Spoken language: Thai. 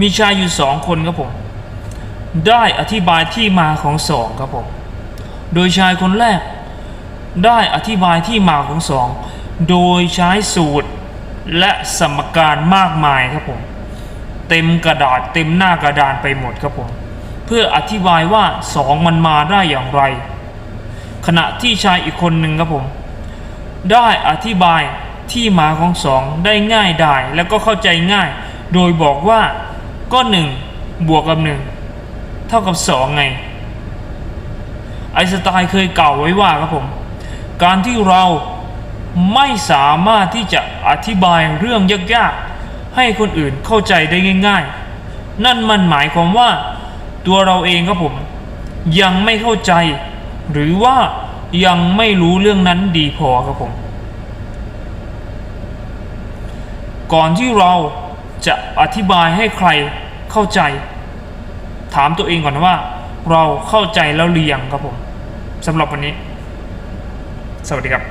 มีชายอยู่สองคนครับผม ได้อธิบายที่มาของสองครับผม โดยชายคนแรก ได้อธิบายที่มาของสอง โดยใช้สูตรและสมการมากมายครับผม เต็มกระดาษเต็มหน้ากระดานไปหมดครับผม เพื่ออธิบายว่าสองมันมาได้อย่างไร ขณะที่ชายอีกคนหนึ่งครับผม ได้อธิบายที่มาของสองได้ง่ายได้แล้วก็เข้าใจง่าย โดยบอกว่า ก็หนึ่งบวกกับหนึ่งเท่ากับสองไง ไอสไตน์เคยกล่าวไว้ว่าครับผม การที่เราไม่สามารถที่จะอธิบายเรื่องยากๆ ให้คนอื่นเข้าใจได้ง่าย ๆ นั่นมันหมายความว่า ตัวเราเองครับผม ยังไม่เข้าใจ หรือว่ายังไม่รู้เรื่องนั้นดีพอครับผม ก่อนที่เรา จะอธิบายให้ใครเข้าใจ ถามตัวเองก่อนว่า เราเข้าใจแล้วหรือยังครับผมสำหรับวันนี้ สวัสดีครับ